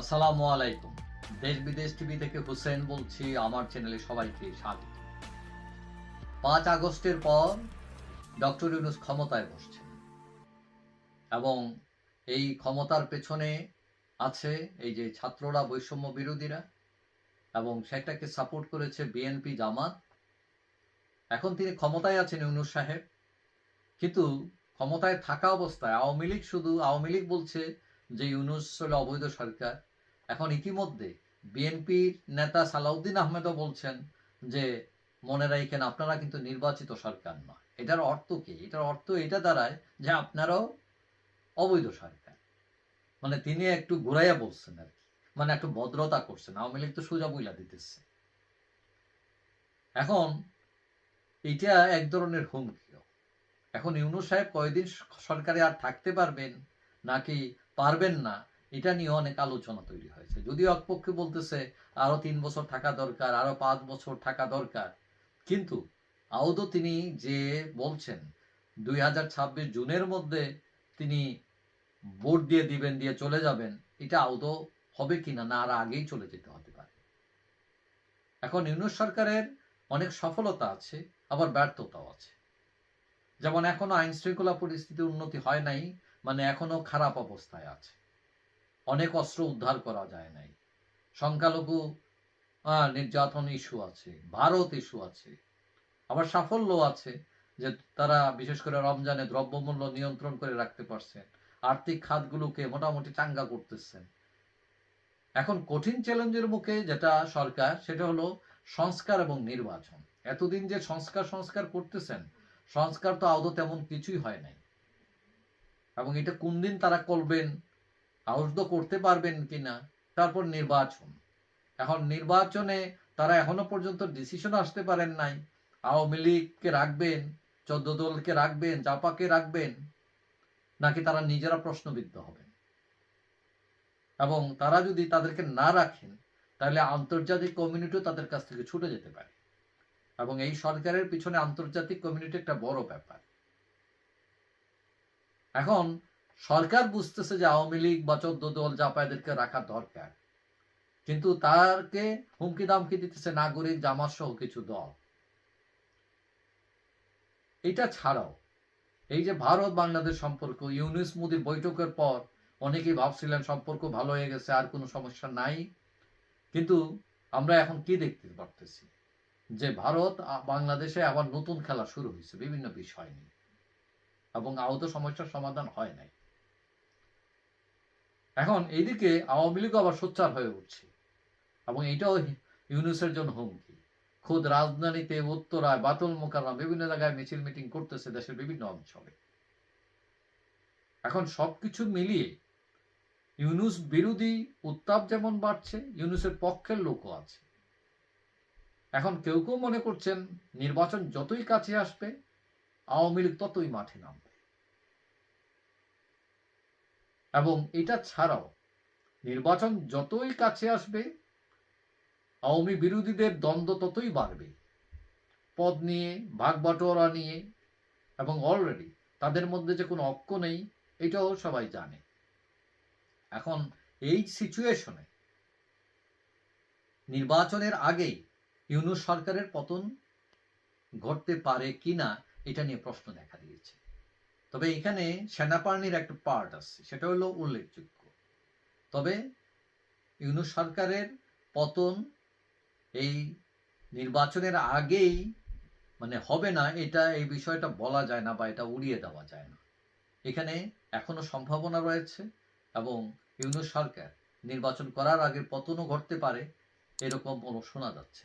আসসালামু আলাইকুম। দেশ বিদেশ টিভি থেকে হুসেন বলছি, আমার চ্যানেলে সবাইকে স্বাগত। পাঁচ আগস্টের পর ডক্টর ইউনুস ক্ষমতায় বসছেন এবং এই ক্ষমতার পেছনে আছে এই যে ছাত্ররা, বৈষম্য বিরোধীরা এবং সেটাকে সাপোর্ট করেছে বিএনপি জামাত। এখন তিনি ক্ষমতায় আছেন ইউনুস সাহেব। কিন্তু ক্ষমতায় থাকা অবস্থায় আওয়ামী লীগ শুধু, আওয়ামী লীগ বলছে যে ইউনুস হলো অবৈধ সরকার। এখন ইতিমধ্যে বিএনপির নেতা সালাউদ্দিন আহমেদও বলছেন যে, মনে রাখেন, আপনারা কিন্তু নির্বাচিত সরকার নয় এটার অর্থ কি? এটার অর্থ এটা দাঁড়ায় যে আপনারাও অবৈধ সরকার। মানে তিনি একটু ঘুরাইয়া বলছেন আর কি। মানে একটু ভদ্রতা করছেন। আওয়ামী লীগ তো সোজা বইলা দিতেছে। এখন এটা এক ধরনের হুমকিও। এখন ইউনুস সাহেব কয়দিন সরকারে আর থাকতে পারবেন? নাকি পারবেন না, এটা নিয়ে অনেক আলোচনা তৈরি হয়েছে। যদিও এক পক্ষে বলতেছে আরও তিন বছর থাকা দরকার, আরও পাঁচ বছর থাকা দরকার, কিন্তু আদৌ তিনি যে বলছেন, দুই হাজার ছাব্বিশ জুনের মধ্যে তিনি ভোট দিয়ে দিবেন, দিয়ে চলে যাবেন, এটা আদৌ হবে কিনা না, আর আগেই চলে যেতে হতে পারে। এখন ইউনুস সরকারের অনেক সফলতা আছে, আবার ব্যর্থতাও আছে। যেমন এখনও আইন শৃঙ্খলা পরিস্থিতির উন্নতি হয় নাই মানে এখনও খারাপ অবস্থায় আছে। অনেক অস্ত্র উদ্ধার করা যায় নাই। সংখ্যালঘু নির্যাতন ইস্যু আছে, ভারত ইস্যু আছে। আবার সাফল্য আছে যে তারা বিশেষ করে রমজানে দ্রব্যমূল্য নিয়ন্ত্রণ করে রাখতে পারছেন, আর্থিক খাতগুলোকে মোটামুটি চাঙ্গা করতেছেন। এখন কঠিন চ্যালেঞ্জের মুখে যেটা সরকার, সেটা হলো সংস্কার এবং নির্বাচন। এতদিন যে সংস্কার সংস্কার করতেছেন সংস্কার তো আদৌ তেমন কিছুই হয় নাই। এবং এটা কোন দিন তারা করবেন আউট করতে পারবেন কিনা, তারপর নির্বাচন। এখন নির্বাচনে তারা এখনও পর্যন্ত ডিসিশন আসতে পারেন নাই। আওয়ামী লীগকে রাখবেন, চোদ্দ দলকে রাখবেন, জাপাকে রাখবেন, নাকি তারা নিজেরা প্রশ্নবিদ্ধ হবেন। এবং তারা যদি তাদেরকে না রাখেন, তাহলে আন্তর্জাতিক কমিউনিটিও তাদের কাছ থেকে ছুটে যেতে পারে। এবং এই সরকারের পিছনে আন্তর্জাতিক কমিউনিটি একটা বড় ব্যাপার। এখন সরকার বুঝতেছে যে আওয়ামী লীগ বা চোদ্দ দল জাপা এদেরকে রাখা দরকার। কিন্তু তারকে হুমকি দামকি দিতেছে নাগরিক, জামাত সহ কিছু দল। এটা ছাড়াও এই যে ভারত বাংলাদেশ সম্পর্ক, ইউনিস মোদির বৈঠকের পর অনেকেই ভাবছিলেন সম্পর্ক ভালো হয়ে গেছে, আর কোনো সমস্যা নাই। কিন্তু আমরা এখন কি দেখতে পারতেছি? যে ভারত বাংলাদেশে আবার নতুন খেলা শুরু হয়েছে, বিভিন্ন বিষয় নিয়ে। এবং আহত সমস্যার সমাধান হয় নাই। এখন এইদিকে আওয়ামী লীগ আবার সোচ্চার হয়ে উঠছে। এবং এটাও ইউনুসের জন্য হুমকি। খুদ রাজধানীতে উত্তরায় বাতুল মোকাররম বিভিন্ন জায়গায় মিছিল মিটিং করতেছে দেশের বিভিন্ন অঞ্চলে। এখন সবকিছু মিলিয়ে ইউনুস বিরোধী উত্তাপ যেমন বাড়ছে, ইউনুসের পক্ষের লোকও আছে। এখন কেউ কেউ মনে করছেন নির্বাচন যতই কাছে আসবে, আওয়ামী লীগ ততই মাঠে নামবে। এবং এটা ছাড়াও নির্বাচন যতই কাছে আসবে, আওয়ামী বিরোধীদের দ্বন্দ্ব ততই বাড়বে। পদ নিয়ে ভাগ বাটোয়ারা নিয়ে, এবং অলরেডি তাদের মধ্যে যে কোনো ঐক্য নেই, এটাও সবাই জানে। এখন এই সিচুয়েশনে নির্বাচনের আগেই ইউনুস সরকারের পতন ঘটতে পারে কিনা, এটা নিয়ে প্রশ্ন দেখা দিয়েছে। তবে এখানে সেনাবাহিনীর একটা পার্ট আছে, সেটা হলো উল্লেখযোগ্য। তবে ইউনুস সরকারের পতন এই নির্বাচনের আগেই মানে হবে না, এটা এই বিষয়টা বলা যায় না বা এটা উড়িয়ে দেওয়া যায় না। এখানে এখনও সম্ভাবনা রয়েছে এবং ইউনুস সরকার নির্বাচন করার আগে পতনও ঘটতে পারে, এরকম শোনা যাচ্ছে